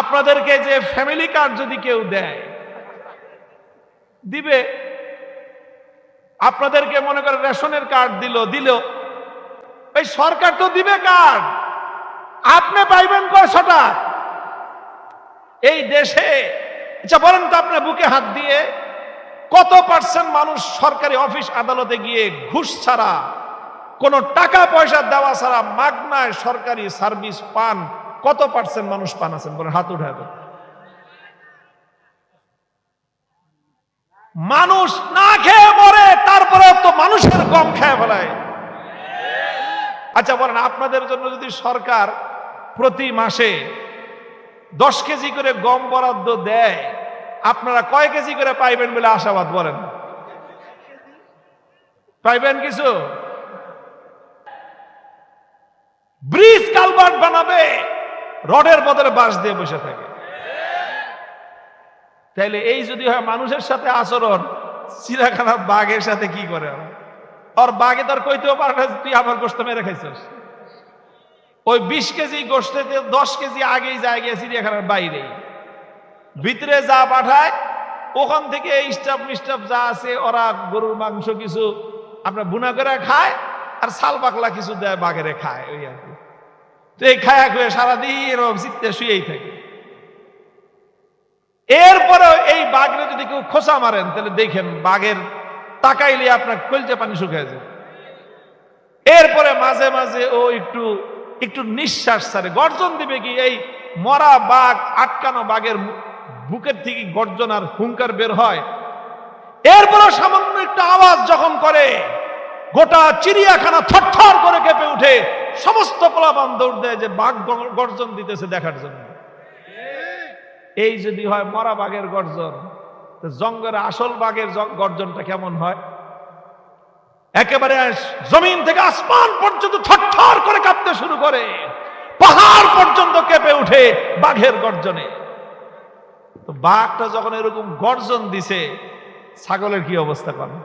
আপনাদেরকে যে family card যদি কেউ দেয়, দিবে। আপনাদেরকে মনে করে রেশনের কার্ড দিল দিল। এই সরকার তো দিবে কার্ড আপনি পাইবেন কয়শটা? এই দেশে আচ্ছা বলেন তো আপনার বুকে হাত দিয়ে, কত পার্সেন্ট মানুষ সরকারি অফিস আদালতে গিয়ে ঘুষ ছাড়া কোন টাকা পয়সা দেওয়া ছাড়া মাগনায় সরকারি সার্ভিস পান, কত পার্সেন্ট মানুষ পান আছেন? বলেন, হাত দেন। মানুষ না খেয়ে মরে তারপরে তো মানুষের কম খেয়ে ফেলায়। আচ্ছা বলেন, আপনাদের জন্য যদি সরকার প্রতি মাসে দশ কেজি করে গম বরাদ্দ দেয়, আপনারা কয় কেজি করে পাইবেন বলে আশাবাদ বলেন? পাইবেন কিছু? ব্রিজ কালভার্ট বানাবে, রডের বদলে বাঁশ দিয়ে বসে থাকে। তাইলে এই যদি হয় মানুষের সাথে আচরণ চিড়াখানার বাঘের সাথে কি করে? ওর বাঘে তার কইতেও পারে না তুই আমার গোস্ত মেরে খাইছিস। ওই বিশ কেজি গোস্তে দশ কেজি আগেই যায় গিয়ে চিড়িয়াখানার বাইরে। ভিতরে যা পাঠায়, ওখান থেকে স্টাফ মিস্টাফ যা আছে, ওরা গরুর মাংস কিছু আপনার বুনা করে খায়, আর সাল পাকলা কিছু দেয় বাঘেরে খায়, ওই আর কি। তো এই খায়া খুয়ে সারাদিন এরকম চিত্তে শুয়েই থাকে। এরপরে এই বাঘরে যদি কেউ খোসা মারেন, তাহলে দেখেন বাঘের তাকাইলে আপনার কলচে পানি শুকিয়ে যায়। এরপরে মাঝে মাঝে ও একটু একটু নিঃশ্বাস ছাড়ে। গর্জন দিবে কি, এই মরা বাঘ, আটকানো বাঘের বুকের থেকে গর্জন আর হুঙ্কার বের হয়। এরপরে সামান্য একটু আওয়াজ যখন করে, গোটা চিড়িয়াখানা থরথর করে কেঁপে উঠে। সমস্ত পোলাপান দৌড় দেয় যে বাঘ গর্জন দিতেছে দেখার জন্য। এই যদি হয় মরা বাঘের গর্জন জঙ্গলের আসল বাঘের গর্জনটা কেমন হয়? একেবারে জমিন থেকে আসমান পর্যন্ত থরথর করে কাঁপতে শুরু করে। পাহাড় পর্যন্ত কেঁপে উঠে বাঘের গর্জনে। বাঘটা যখন এরকম গর্জন দিছে, ছাগলের কি অবস্থা করে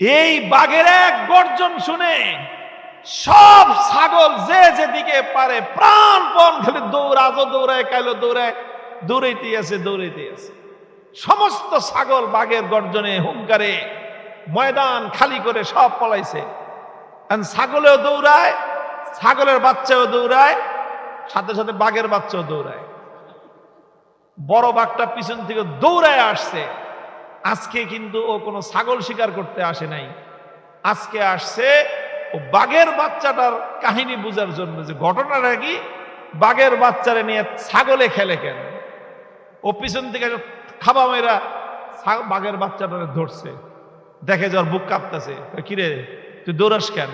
এই বাঘের এক গর্জন শুনে সব ছাগল যে যেদিকে পারে প্রাণপণ খালি দৌড়াজো দৌড়ায় কাইলো দৌড়ায় দৌড়াইতে আছে দৌড়াইতে আছে। সমস্ত ছাগল বাঘের গর্জনে, হুঙ্কারে, ময়দান খালি করে সব পলাইছে। ছাগলেও দৌড়ায়, ছাগলের বাচ্চাও দৌড়ায়, সাথে সাথে বাঘের বাচ্চাও দৌড়ায়। বড় বাঘটা পিছন থেকে দৌড়ায় আসছে। আজকে কিন্তু ও কোনো ছাগল শিকার করতে আসে নাই। আজকে আসছে ও বাঘের বাচ্চাটার কাহিনী বোঝার জন্য যে ঘটনাটা কি? বাঘের বাচ্চারে নিয়ে ছাগলে খেলে কেন? ও পিছন থেকে খাবা মেয়েরা বাঘের বাচ্চাটারে ধরছে। দেখে যার বুক কাঁপতেছে। কিরে, তুই দৌড়াস কেন?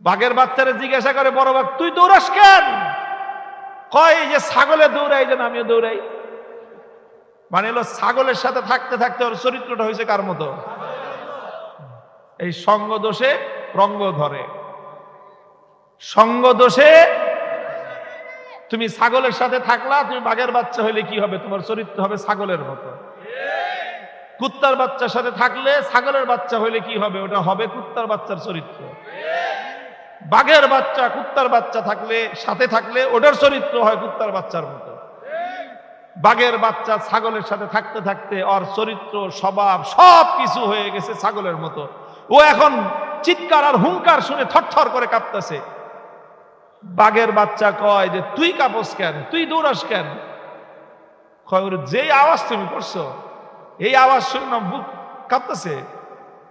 বাঘের বাচ্চারে জিজ্ঞাসা করে, বড় বাঘ, তুই দৌড়াস কেন? কয় যে ছাগলে দৌড়াই যেন আমিও দৌড়াই। মানে হলো ছাগলের সাথে থাকতে থাকতে ওর চরিত্রটা হয়েছে কার মতো? এই সঙ্গ দোষে রঙ্গ ধরে। সঙ্গ দোষে তুমি ছাগলের সাথে থাকলা, তুমি বাঘের বাচ্চা হইলে কি হবে? তোমার চরিত্র হবে ছাগলের মতো। কুত্তার বাচ্চার সাথে থাকলে ছাগলের বাচ্চা হইলে কি হবে? ওটা হবে কুত্তার বাচ্চার চরিত্র। বাঘের বাচ্চা, কুত্তার বাচ্চা থাকলে, সাথে থাকলে ওটার চরিত্র হয় কুত্তার বাচ্চার মতো। বাঘের বাচ্চা ছাগলের সাথে থাকতে থাকতে ওর চরিত্র, স্বভাব সব কিছু হয়ে গেছে ছাগলের মতো। ও এখন চিৎকার আর হুঙ্কার শুনে থরথর করে কাঁপতেছে। বাঘের বাচ্চা কয় যে, তুই কাপস কেন? তুই দৌড়াস কেন? যেই আওয়াজ তুমি করছ, এই আওয়াজ শুনে বুক কাঁপতেছে।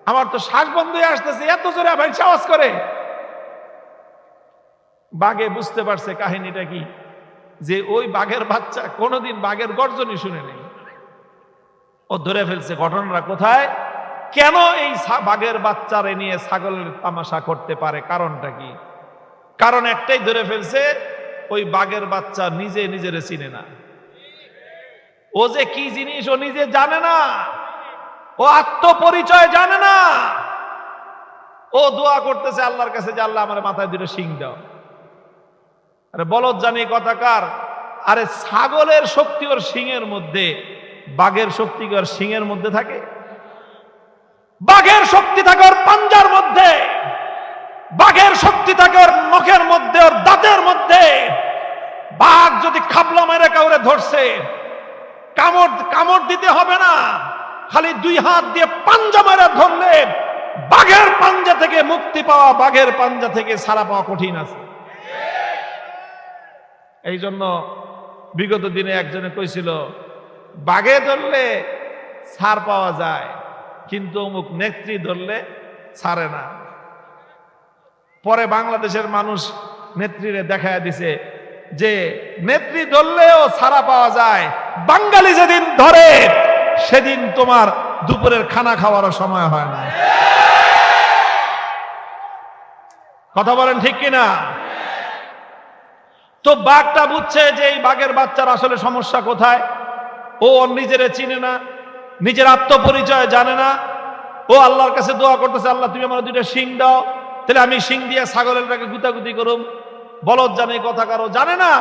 আমার তো শ্বাস বন্ধ হয়ে আসতেছে, এত জোরে আবার আওয়াজ করে। বাঘে বুঝতে পারছে কাহিনীটা কি। যে ওই বাঘের বাচ্চা কোনোদিন বাঘের গর্জনই শুনে নেই। ও ধরে ফেলছে, ঘটনাটা কোথায়? কেন এই বাঘের বাচ্চারে নিয়ে ছাগলের তামাশা করতে পারে? কারণটা কি? কারণ একটাই ধরে ফেলছে, ওই বাঘের বাচ্চা নিজে নিজেরে চিনে না। ও যে কি জিনিস ও নিজে জানে না। ও আত্মপরিচয় জানে না। ও দোয়া করতেছে আল্লাহর কাছে যে, আল্লাহ আমার মাথায় দুটো শিং দাও। আরে বলদ জানি কথাকার আরে ছাগলের শক্তি ওর শিংয়ের মধ্যে, বাঘের শক্তি ওর শিংয়ের মধ্যে থাকে? বাঘের শক্তি থাকে ওর পাঞ্জার মধ্যে, বাঘের শক্তি থাকে ওর নখের মধ্যে, ওর দাঁতের মধ্যে। বাঘ যদি খাবলা মেরে কাউরে ধরছে, কামড় কামড় দিতে হবে না, খালি দুই হাত দিয়ে পাঞ্জা মেরে ধরলে বাঘের পাঞ্জা থেকে মুক্তি পাওয়া, বাঘের পাঞ্জা থেকে সারা পাওয়া কঠিন আছে। এই জন্য বিগত দিনে একজনে কইছিল বাঘে ধরলে ছাড় পাওয়া যায়, কিন্তু অমুক নেত্রী ধরলে ছাড়ে না। পরে বাংলাদেশের মানুষ নেত্রীরে দেখায় দিছে যে, নেত্রী ধরলেও ছাড়া পাওয়া যায়, বাঙালি যেদিন ধরে, সেদিন তোমার দুপুরের খানা খাওয়ারও সময় হয় না। কথা বলেন ঠিক কিনা? তো বাঘটা বুঝছে যে এই বাঘের বাচ্চার আসলে সমস্যা কোথায়। ও নিজেরে চিনে না, নিজের আত্মপরিচয় জানে না। ও আল্লাহর কাছে দোয়া করতেছে, আল্লাহ, তুমি আমার দুইটা শিং দাও, তাহলে আমি শিং দিয়ে ছাগলেরটাকে গুতাগুতি করুম। বলদ জানে কথা কারও জানে না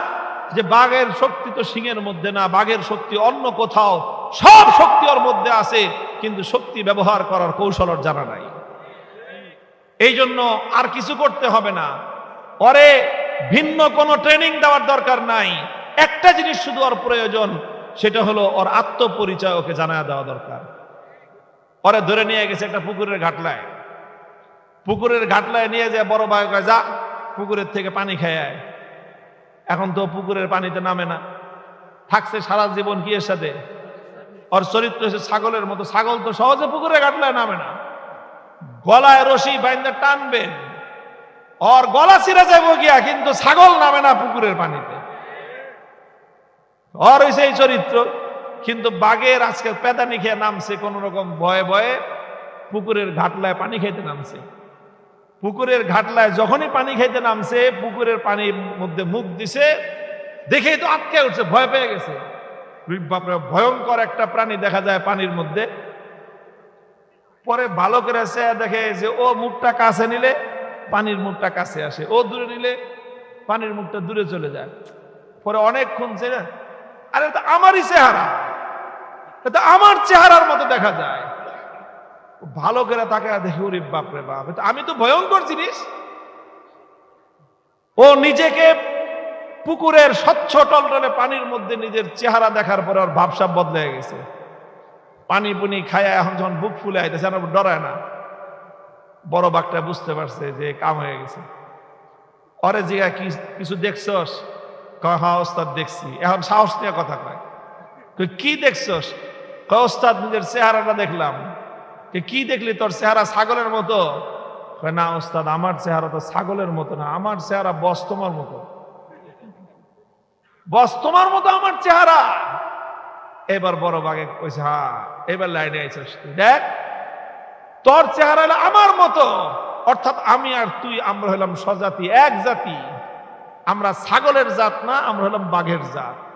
যে বাঘের শক্তি তো শিংয়ের মধ্যে না, বাঘের শক্তি অন্য কোথাও। সব শক্তি ওর মধ্যে আছে, কিন্তু শক্তি ব্যবহার করার কৌশল ওর জানা নাই। এই জন্য আর কিছু করতে হবে না। পরে ভিন্ন কোনো ট্রেনিং দেওয়ার দরকার নাই। একটা জিনিস শুধু ওর প্রয়োজন, সেটা হলো ওর আত্মপরিচয় ওকে জানা দেওয়া দরকার। ওরে ধরে নিয়ে গেছে একটা পুকুরের ঘাটলায়। পুকুরের ঘাটলায় নিয়ে যায় বড় ভাই যা, পুকুরের থেকে পানি খেয়ে আয়। এখন তো পুকুরের পানিতে নামে না। থাকছে সারা জীবন কি এর সাথে? ওর চরিত্র হচ্ছে ছাগলের মতো। ছাগল তো সহজে পুকুরে ঘাটলায় নামে না। গলায় রশি বাইন্দা টানবেন ওর গলা ছিঁড়ে যাব গিয়া, কিন্তু ছাগল নামে না পুকুরের পানিতে। ওর হয়েছে এই চরিত্র, কিন্তু বাঘের আজকে পেদানি খেয়ে নামছে, কোন রকম ভয়ে ভয়ে পুকুরের ঘাটলায় পানি খেতে নামছে। পুকুরের ঘাটলায় যখনই পানি খেতে নামছে, পুকুরের পানির মধ্যে মুখ দিছে, দেখেই তো আটকে উঠছে, ভয় পেয়ে গেছে। ভয়ঙ্কর একটা প্রাণী দেখা যায় পানির মধ্যে। পরে ভালো করে দেখে যে, ও মুখটা কাছে নিলে পানির মুখটা কাছে আসে। ও দূরে নিলে পানির মুখটা দূরে চলে যায়। পরে অনেকক্ষণ ছেড়ে আরে তো আমারই চেহারা। এটা আমার চেহারার মতো দেখা যায়। ভালো করে তাকে দেখে, ওরে বাপরে বাপ আমি তো ভয়ঙ্কর জিনিস। ও নিজেকে পুকুরের স্বচ্ছ টলটলে পানির মধ্যে নিজের চেহারা দেখার পরে ওর ভাবসাব বদলে গেছে। পানি পুনি খায় এখন যখন বুক ফুলে আইতেছে, আর ডরায় না। বড় বাঘটা বুঝতে পারছে যে কাম হয়ে গেছে। অরে জিগা কি কিছু দেখছস? কয় হ্যাঁ ওস্তাদ দেখছি। এখন সাহস নিয়ে কথা কয়। কি দেখছস? ওস্তাদ, নিজের চেহারাটা দেখলাম। কি দেখলি? তোর চেহারা ছাগলের মতো। না, ওস্তাদ, আমার চেহারা তো ছাগলের মতো না, আমার চেহারা বস তোমার মতো। বস তোমার মতো আমার চেহারা। এবার বড় বাঘে কইছে হ্যাঁ এবার লাইনে আইছিস দেখ তোর চেহারা হলো আমার মতো। অর্থাৎ আমি আর তুই, আমরা হলাম স্বজাতি, এক জাতি। আমরা ছাগলের জাত না, আমরা হলাম বাঘের জাত।